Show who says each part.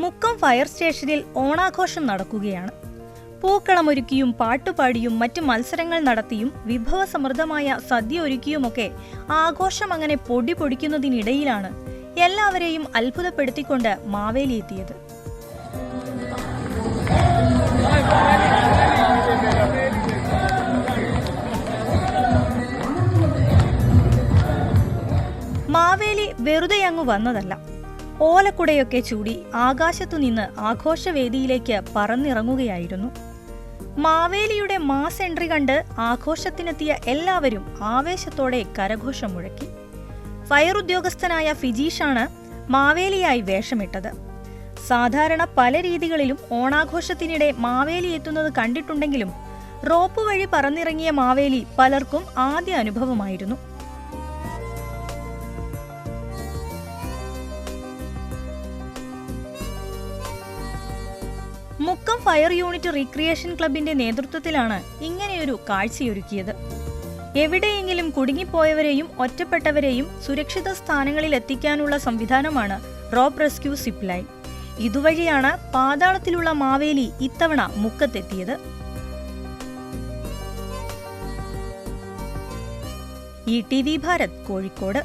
Speaker 1: Mukkam fire സ്റ്റേഷനിൽ ഓണാഘോഷം നടക്കുകയാണ്. പൂക്കളമൊരുക്കിയും പാട്ടുപാടിയും മറ്റു മത്സരങ്ങൾ നടത്തിയും വിഭവസമൃദ്ധമായ സദ്യ ഒരുക്കിയുമൊക്കെ ആഘോഷം അങ്ങനെ പൊടി പൊടിക്കുന്നതിനിടയിലാണ് എല്ലാവരെയും അത്ഭുതപ്പെടുത്തിക്കൊണ്ട് മാവേലി എത്തിയത് മാവേലി വെറുതെ അങ്ങ് വന്നതല്ല. ഓലക്കുടയൊക്കെ ചൂടി ആകാശത്തുനിന്ന് ആഘോഷവേദിയിലേക്ക് പറന്നിറങ്ങുകയായിരുന്നു. മാവേലിയുടെ മാസ് എൻട്രി കണ്ട് ആഘോഷത്തിനെത്തിയ എല്ലാവരും ആവേശത്തോടെ കരഘോഷം മുഴക്കി. ഫയർ ഉദ്യോഗസ്ഥനായ ഫിജീഷാണ് മാവേലിയായി വേഷമിട്ടത്. സാധാരണ പല രീതികളിലും ഓണാഘോഷത്തിനിടെ മാവേലി എത്തുന്നത് കണ്ടിട്ടുണ്ടെങ്കിലും റോപ്പ് വഴി പറന്നിറങ്ങിയ മാവേലി പലർക്കും ആദ്യ അനുഭവമായിരുന്നു. മുക്കം ഫയർ യൂണിറ്റ് റീക്രിയേഷൻ ക്ലബിന്റെ നേതൃത്വത്തിലാണ് ഇങ്ങനെയൊരു കാഴ്ചയൊരുക്കിയത്. എവിടെയെങ്കിലും കുടുങ്ങിപ്പോയവരെയും ഒറ്റപ്പെട്ടവരെയും സുരക്ഷിത സ്ഥാനങ്ങളിൽ എത്തിക്കാനുള്ള സംവിധാനമാണ് റോപ്പ് റെസ്ക്യൂ സിപ്പ് ലൈൻ ഇതുവഴിയാണ് പാതാളത്തിലുള്ള മാവേലി ഇത്തവണ മുക്കത്തെത്തിയത്. E T V Bharat Kozhikode.